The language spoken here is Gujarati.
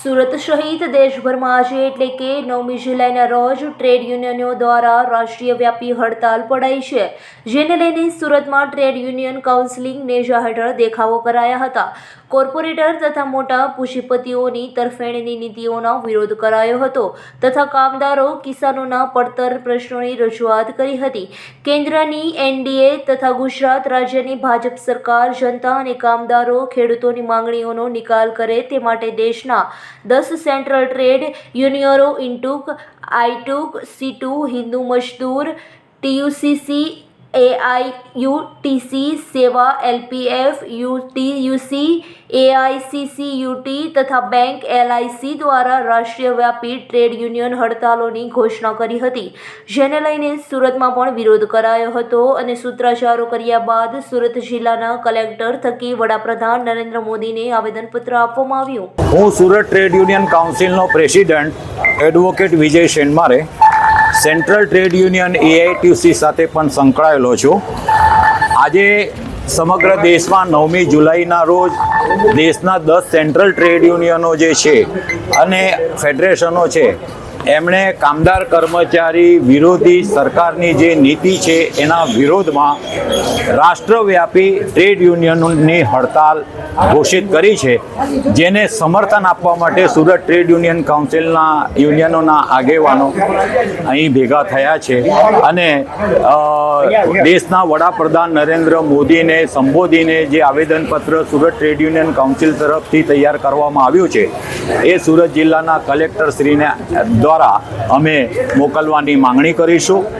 સુરત સહિત દેશભરમાં આજે એટલે કે નવમી જુલાઈના રોજ ટ્રેડ યુનિયનો દ્વારા રાષ્ટ્રીય વ્યાપી હડતાલ પડાઈ છે, જેને લઈને સુરતમાં ટ્રેડ યુનિયન કાઉન્સિલિંગ નેજા હેઠળ દેખાવો કરાયા હતા. કોર્પોરેટર તથા મોટા પૂંજીપતિઓની તરફેણની નીતિઓનો વિરોધ કરાયો હતો તથા કામદારો કિસાનોના પડતર પ્રશ્નોની રજૂઆત કરી હતી. કેન્દ્રની એનડીએ તથા ગુજરાત રાજ્યની ભાજપ સરકાર, જનતા અને કામદારો ખેડૂતોની માંગણીઓનો નિકાલ કરે તે માટે દેશના દસ central trade યુનિયનો INTUC AITUC CITU Hind Mazdoor TUCC AIUTC સેવા LPF UT UC AICC UT તથા બેંક એલઆઈસી દ્વારા રાષ્ટ્રીય વ્યાપી ટ્રેડ યુનિયન હડતાલોની ઘોષણા કરી હતી. જેને લઈને સુરતમાં પણ વિરોધ કરાયો હતો અને સૂત્રાચારો કર્યા બાદ સુરત જિલ્લાના કલેક્ટર થકી વડાપ્રધાન નરેન્દ્ર મોદીને આવેદનપત્ર આપવામાં આવ્યું. હું Surat trade union કાઉન્સિલનો president advocate Vijay Shenmare central trade union AITC સાથે પણ સંકળાયેલો છું. આજે સમગ્ર દેશમાં નવમી જુલાઈના રોજ દેશના દસ સેન્ટ્રલ ટ્રેડ યુનિયનો જે છે અને ફેડરેશનો છે એમણે કામદાર કર્મચારી વિરોધી સરકારની જે નીતિ છે, એના વિરોધમાં રાષ્ટ્રવ્યાપી ટ્રેડ યુનિયનોની હડતાલ ઘોષિત કરી છે, જેને સમર્થન આપવા માટે સુરત ટ્રેડ યુનિયન કાઉન્સિલના યુનિયનોના આગેવાનો અહીં ભેગા થયા છે. અને દેશના વડાપ્રધાન નરેન્દ્ર મોદીને સંબોધીને જે આવેદનપત્ર સુરત ટ્રેડ યુનિયન કાઉન્સિલ તરફથી તૈયાર કરવામાં આવ્યું છે, એ સુરત જિલ્લાના કલેક્ટર શ્રીને દ્વારા અમે મોકલવાની માંગણી કરીશું.